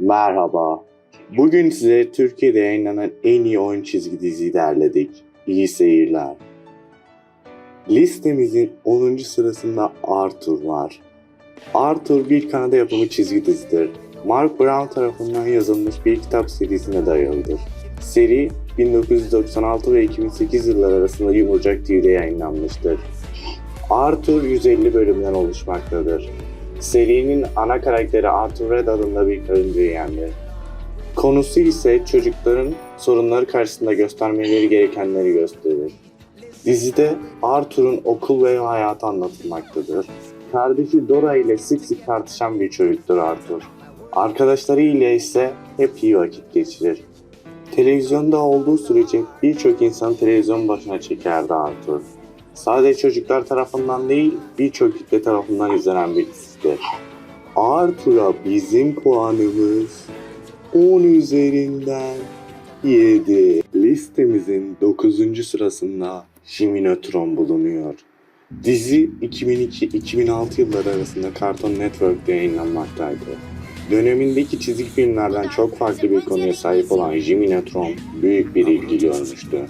Merhaba. Bugün size Türkiye'de yayınlanan en iyi 10 çizgi diziyi derledik. İyi seyirler. Listemizin 10. sırasında Arthur var. Arthur bir Kanada yapımı çizgi dizidir. Mark Brown tarafından yazılmış bir kitap serisine dayalıdır. Seri 1996 ve 2008 yılları arasında Yumurcak TV'de yayınlanmıştır. Arthur 150 bölümden oluşmaktadır. Serinin ana karakteri Arthur Red adında bir karınca yeğendir. Konusu ise çocukların sorunları karşısında göstermeleri gerekenleri gösterir. Dizide Arthur'un okul ve hayatı anlatılmaktadır. Kardeşi Dora ile sık sık tartışan bir çocuktur Arthur. Arkadaşları ile ise hep iyi vakit geçirir. Televizyonda olduğu sürece birçok insan televizyon başına çekerdi Arthur. Sadece çocuklar tarafından değil, birçok kitle tarafından izlenen bir dizidir. Arthur'a bizim puanımız 10 üzerinden 7. Listemizin 9. sırasında Jimmy Neutron bulunuyor. Dizi 2002-2006 yılları arasında Cartoon Network'te yayınlanmaktaydı. Dönemindeki çizgi filmlerden çok farklı bir konuya sahip olan Jimmy Neutron büyük bir ilgi görmüştü.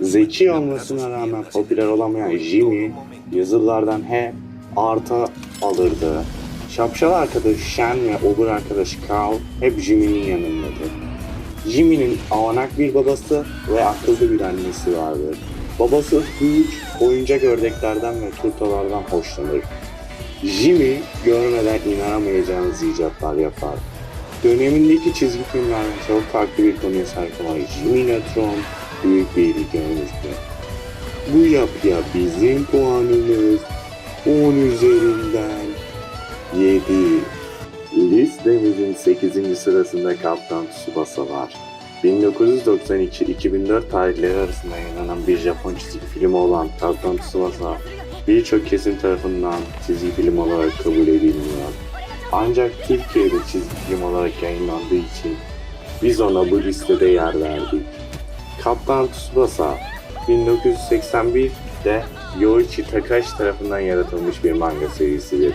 Zeki olmasına rağmen popüler olamayan Jimmy yazılardan hep arta alırdı. Şapşal arkadaşı Shen ve obur arkadaşı Carl hep Jimmy'nin yanındadır. Jimmy'nin avanak bir babası ve akıllı bir annesi vardır. Babası büyük oyuncak ördeklerden ve turtalardan hoşlanır. Jimmy görmeden inanamayacağınız icatlar yapar. Dönemindeki çizgi filmlerden çok farklı bir konuya sahip olan Jimmy Neutron büyük bir ilgi. Bu yapıya bizim puanımız 10 üzerinden 7. Listemizin 8. sırasında Kaptan Tsubasa var. 1992-2004 tarihleri arasında yayınlanan bir Japon çizgi filmi olan Kaptan Tsubasa birçok kesim tarafından çizgi film olarak kabul edilmiyor. Ancak Türkiye'de çizgi film olarak yayınlandığı için biz ona bu listede yer verdik. Kaptan Tsubasa 1981'de Yoichi Takashi tarafından yaratılmış bir manga serisidir.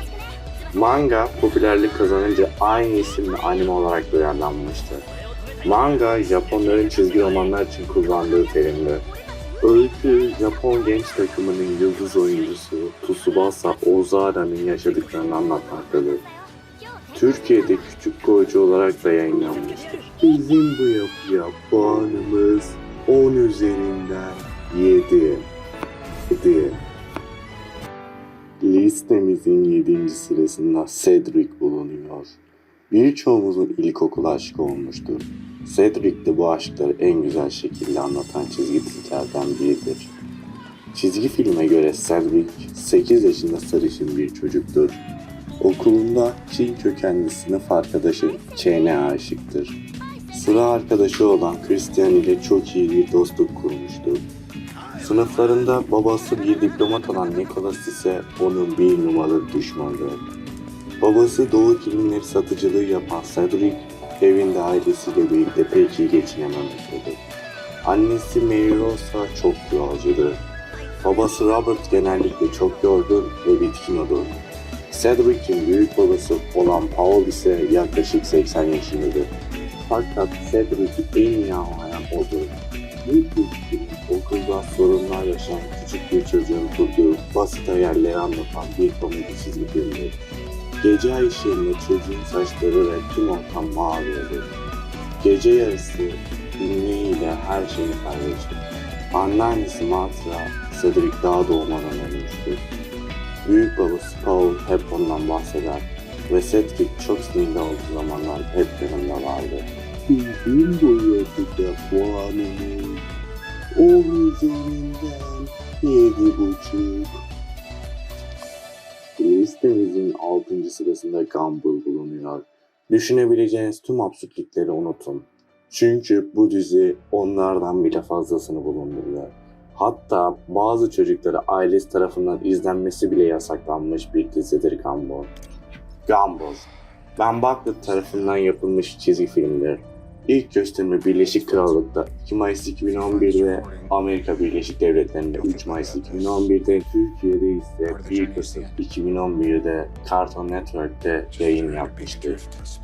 Manga popülerlik kazanınca aynı isimle anime olarak uyarlanmıştır. Manga Japonların çizgi romanlar için kullandığı terimdir. Öykü Japon genç takımının yıldız oyuncusu Tsubasa Ozara'nın yaşadıklarını anlatmaktadır. Türkiye'de küçük koyucu olarak da yayınlanmıştır. Bizim bu yapıya puanımız 10 üzerinden 7. 7. Listemizin 7. sırasında Cedric bulunuyor. Birçoğumuzun ilkokul aşkı olmuştur. Cedric de bu aşkları en güzel şekilde anlatan çizgi dizilerden biridir. Çizgi filme göre Cedric 8 yaşında sarışın bir çocuktur. Okulunda Çin kökenli sınıf arkadaşı Chen'e aşıktır. Sıra arkadaşı olan Christian ile çok iyi bir dostluk kurmuştur. Sınıflarında babası bir diplomat olan Nicholas ise onun bir numaralı düşmanıdır. Babası doğu kilimleri satıcılığı yapan Cedric, evinde ailesiyle birlikte pek iyi geçinememektedir. Annesi Mary Rosa çok kuralcıdır. Babası Robert genellikle çok yorgun ve bitkin olur. Cedric'in büyük babası olan Paul ise yaklaşık 80 yaşındadır. Fakat Cedric'i en iyi anlayan. Büyük bir okulda sorunlar yaşayan küçük bir çocuğun kurduğu basit hayalleri anlatan bir komedi çizgi filmidir. Gece ay çocuğun saçları ve tüm ortam mavi olur. Gece yarısı dinleyiyle her şeyi paylaşır. Anneannesi Matra, Cedric daha doğmadan ölmüştür. Büyük babası Paul hep ondan bahseder ve Cedric çok sinirli olduğu zamanlar hep yanında vardı. Bizim bu yapıda puanımız 10 üzerinden 7,5. Listemizin 6. sırasında Gumball bulunuyor. Düşünebileceğiniz tüm absürtlükleri unutun. Çünkü bu dizi onlardan bile fazlasını bulunduruyor. Hatta bazı çocukları ailesi tarafından izlenmesi bile yasaklanmış bir dizidir Gumball. Gumball, Ben Bucklet tarafından yapılmış çizgi filmdir. İlk gösterime Birleşik Krallık'ta 2 Mayıs 2011'de, Amerika Birleşik Devletleri'nde 3 Mayıs 2011'de, Türkiye'de ise 1 Kasım 2011'de Cartoon Network'te yayın yapmıştır.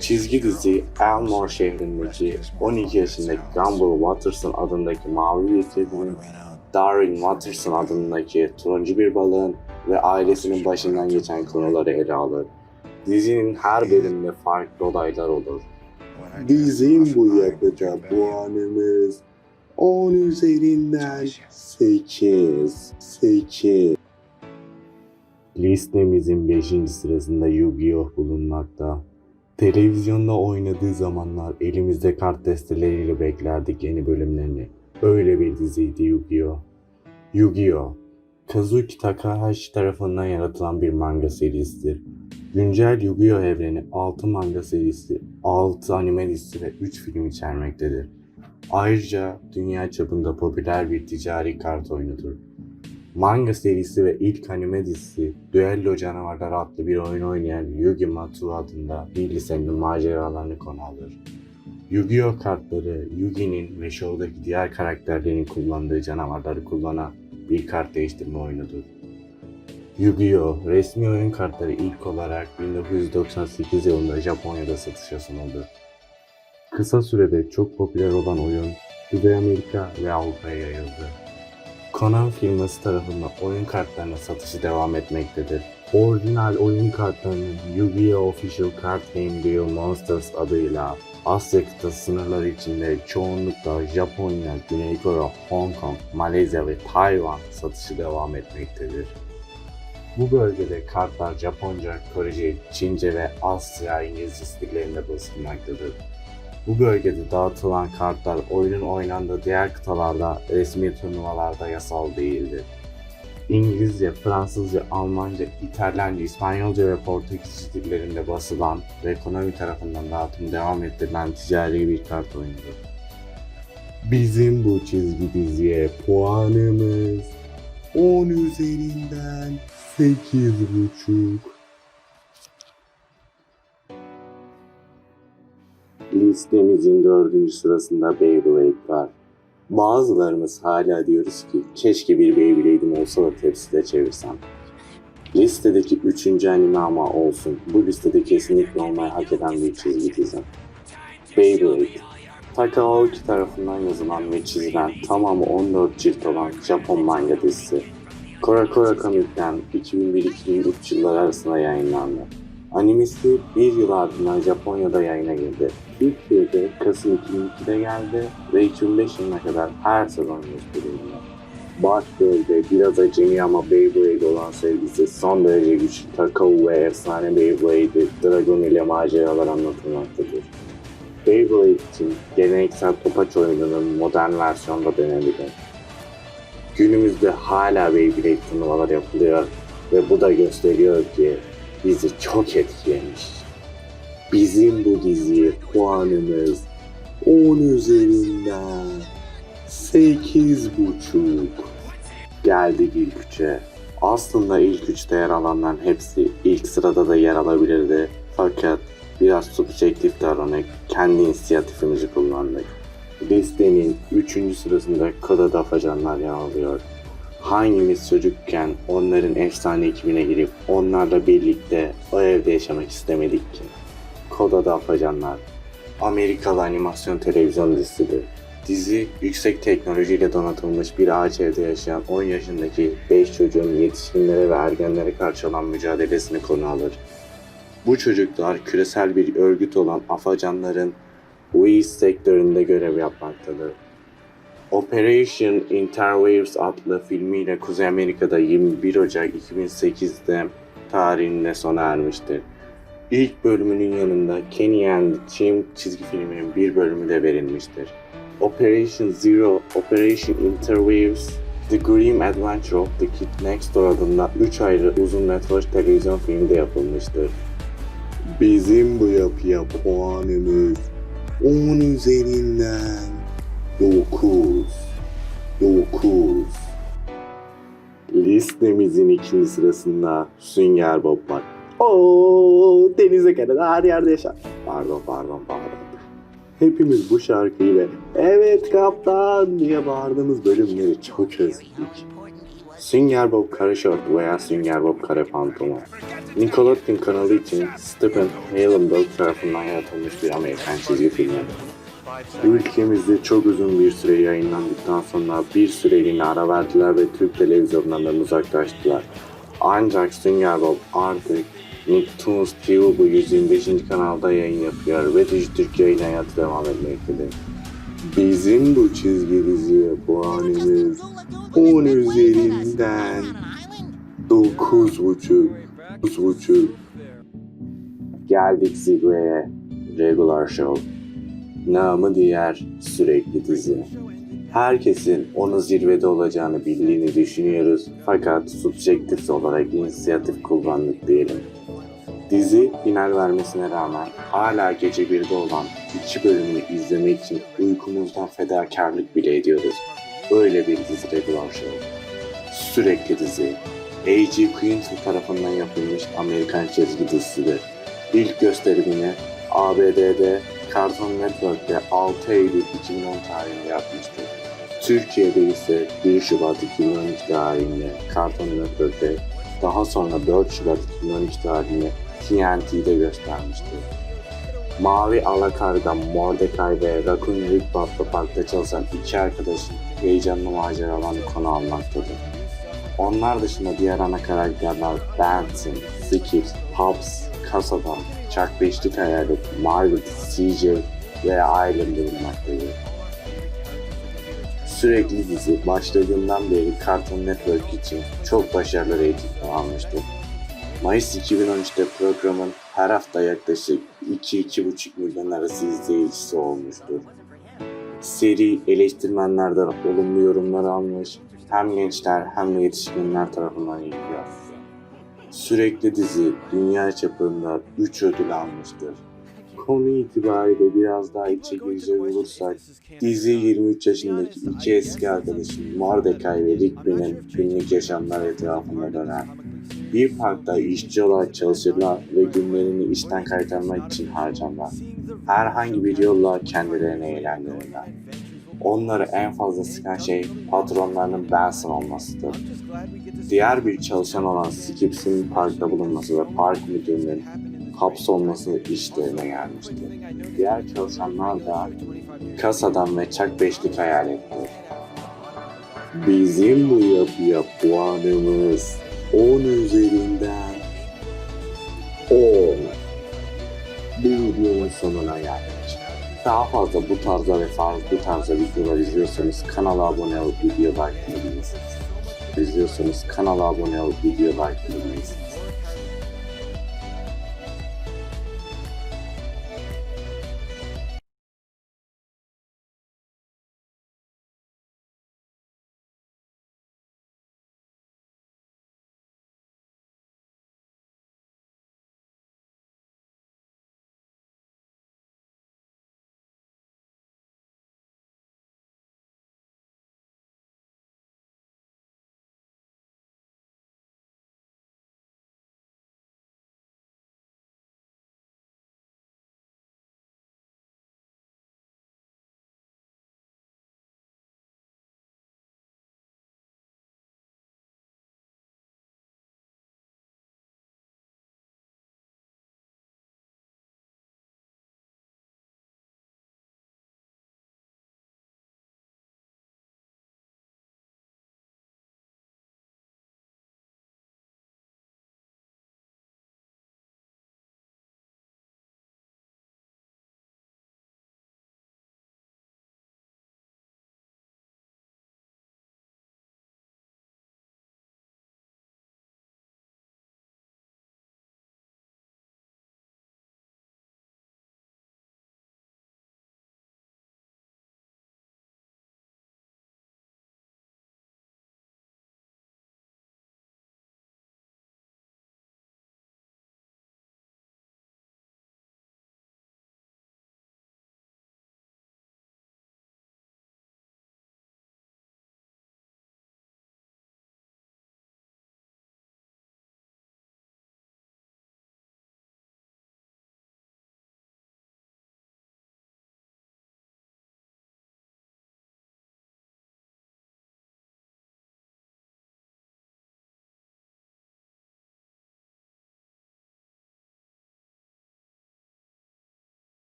Çizgi dizi Elmore şehrindeki 12 yaşındaki Gumball Watterson adındaki mavi bir kedinin Darwin Watterson adındaki turuncu bir balığın ve ailesinin başından geçen konuları ele alır. Dizinin her bölümünde farklı olaylar olur. Bizim bu yapıda puanımız 10 üzerinden 8. 8. Listemizin 5. sırasında Yu-Gi-Oh bulunmakta. Televizyonda oynadığı zamanlar elimizde kart desteleriyle beklerdik yeni bölümlerini. Öyle bir diziydi Yu-Gi-Oh! Yu-Gi-Oh! Kazuki Takahashi tarafından yaratılan bir manga serisidir. Güncel Yu-Gi-Oh! evreni 6 manga serisi, 6 anime dizisi ve 3 film içermektedir. Ayrıca dünya çapında popüler bir ticari kart oyunudur. Manga serisi ve ilk anime dizisi Duello Canavarlar adlı bir oyun oynayan Yugi Matsu adında bir lisenin maceralarını konu alır. Yu-Gi-Oh kartları Yugi'nin ve show'daki diğer karakterlerin kullandığı canavarları kullanan bir kart değiştirme oyunudur. Yu-Gi-Oh! resmi oyun kartları ilk olarak 1998 yılında Japonya'da satışa sunuldu. Kısa sürede çok popüler olan oyun Kuzey Amerika ve Avrupa'ya yayıldı. Konami firması tarafından oyun kartlarının satışı devam etmektedir. Orijinal oyun kartlarının Yu-Gi-Oh! Official Card Game Duel Monsters adıyla Asya kıtası sınırları içinde çoğunlukla Japonya, Güney Kore, Hong Kong, Malezya ve Tayvan satışı devam etmektedir. Bu bölgede kartlar Japonca, Korece, Çince ve Asya İngilizce stillerinde basılmaktadır. Bu bölgede dağıtılan kartlar oyunun oynandığı diğer kıtalarda resmi turnuvalarda yasal değildir. İngilizce, Fransızca, Almanca, İtalyanca, İspanyolca ve Portekizce dillerinde basılan ve ekonomi tarafından dağıtım devam ettirilen ticari bir kart oyunudur. Bizim bu çizgi diziye puanımız 10 üzerinden 8,5. Listemizin dördüncü sırasında Beyblade var. Bazılarımız hala diyoruz ki keşke bir Beyblade'im olsa da tepside çevirsem. Listedeki üçüncü anime ama olsun. Bu listede kesinlikle olmayı hak eden bir çizgi dizi. Beyblade. Takaoki tarafından yazılan ve çizilen tamamı 14 cilt olan Japon manga dizisi. Kora Kora Comic'ten 2001-2003 yılları arasında yayınlandı. Animesi bir yıl ardından Japonya'da yayına girdi. Türkiye'de Kasım 2002'de geldi ve 2005 yılına kadar her sezon gösterildi. Başrolde biraz acemi ama Beyblade olan sevgisi son derece güçlü Takao ve efsane Beyblade'i Dragon ile maceralar anlatılmaktadır. Beyblade için geleneksel topaç oyununun modern versiyonda denebilir. Günümüzde hala Beyblade turnuvalar yapılıyor ve bu da gösteriyor ki bizi çok etkilemiş. Bizim bu diziye puanımız 10 üzerinden 8 buçuk. Geldik ilk üçe. Aslında ilk üçte yer alanların hepsi ilk sırada da yer alabilirdi. Fakat biraz subjektif davranıp kendi inisiyatifimizi kullandık. Listenin 3. sırasında Koda'da Afacanlar yer alıyor. Hangimiz çocukken onların efsane ekibine girip onlarla birlikte o evde yaşamak istemedik ki? Koda'da Afacanlar Amerikalı animasyon televizyon dizisidir. Dizi yüksek teknolojiyle donatılmış bir ağaç evde yaşayan 10 yaşındaki 5 çocuğun yetişkinlere ve ergenlere karşı olan mücadelesini konu alır. Bu çocuklar küresel bir örgüt olan Afacanların Wiz sektöründe görev yapmaktadır. Operation Interwaves adlı filmiyle Kuzey Amerika'da 21 Ocak 2008'de tarihinde sona ermiştir. İlk bölümünün yanında Kenny and Tim çizgi filminin bir bölümü de verilmiştir. Operation Zero, Operation Interwaves, The Grim Adventure of the Kid Next Door adında 3 ayrı uzun metraj televizyon filmi de yapılmıştır. Bizim bu yapıya puanımız 10 üzerinden 9. 9. Listemizin ikinci sırasında Sünger Bob var. Oo, denize kenarı her yerde yaşar. Pardon pardon pardon. Hepimiz bu şarkıyla evet kaptan diye bağırdığımız bölümleri çok özledik. Sünger Bob Karaşort veya Sünger Bob Kare Pantolon. Nickelodeon kanalı için Stephen Halenberg tarafından yaratılmış bir Amerikan çizgi filmi. Ülkemizde çok uzun bir süre yayınlandıktan sonra bir süreliğine ara verdiler ve Türk televizyonlarından uzaklaştılar. Ancak Sünger Bob artık Nicktoons TV bu 125. kanalda yayın yapıyor ve Dijitürk yayın hayatı devam etmektedir. Bizim bu çizgi dizi bu animiz 13 Pus uçu. Geldik zirveye. Regular Show. Namı diğer sürekli dizi. Herkesin onun zirvede olacağını bildiğini düşünüyoruz fakat subjektif olarak inisiyatif kullandık diyelim. Dizi final vermesine rağmen hala gece 1'de olan iki bölümünü izlemek için uykumuzdan fedakarlık bile ediyoruz. Böyle bir dizi regular show. Sürekli dizi, A.G. Quinton tarafından yapılmış Amerikan çizgi dizisidir. İlk gösterimini ABD'de Cartoon Network'te 6 Eylül 2010 tarihinde yapmıştır. Türkiye'de ise 1 Şubat 2012 tarihinde Cartoon Network'te daha sonra 4 Şubat 2012 tarihinde TNT'de göstermiştir. Mavi Alakar'da Mordecai ve Raccoon Rick Buffalo Park'ta çalışan iki arkadaşın heyecanlı maceralarını konu almaktadır. Onlar dışında diğer ana karakterler Benson, Skips, Hobbs, Kasadan, Chuck Beşlik Hayalet, Margaret, CJ ve Island bulunmaktadır. Sürekli dizi başladığından beri Cartoon Network için çok başarılı reytingler almıştır. Mayıs 2013'te programın her hafta yaklaşık 2-2,5 milyon arası izleyicisi olmuştur. Seri eleştirmenlerden olumlu yorumlar almış, hem gençler hem de yetişkinler tarafından ilgiliyor. Sürekli dizi dünya çapında 3 ödül almıştır. Konu itibariyle biraz daha içe girecek olursak, dizi 23 yaşındaki iki eski arkadaşın Mordecai ve Rigby'nin günlük yaşamlar etrafında döner. Bir parkta işçi olarak çalışırlar ve günlerini işten kaytarmak için harcarlar. Herhangi bir yolla kendilerini eğlendirirler. Onları en fazla sıkan şey patronlarının Benson olmasıdır. Diğer bir çalışan olan Skips'in parkta bulunması ve park müdürünün hapsolması işlerine gelmiştir. Diğer çalışanlar da kasadan ve çak beşlik hayal ettiler. Bizim bu yapıya puanımız 10 üzerinden 10. Bir videonun sonuna geldik. Daha fazla bu tarzda ve farklı tarzda videolar izliyorsanız kanala abone olup video like atabilirsiniz. İzliyorsanız kanala abone olup video like atabilirsiniz.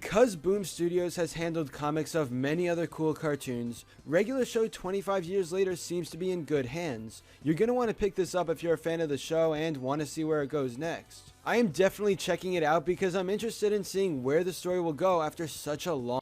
Because Boom Studios has handled comics of many other cool cartoons, Regular Show 25 years later seems to be in good hands. You're gonna want to pick this up if you're a fan of the show and want to see where it goes next. I am definitely checking it out because I'm interested in seeing where the story will go after such a long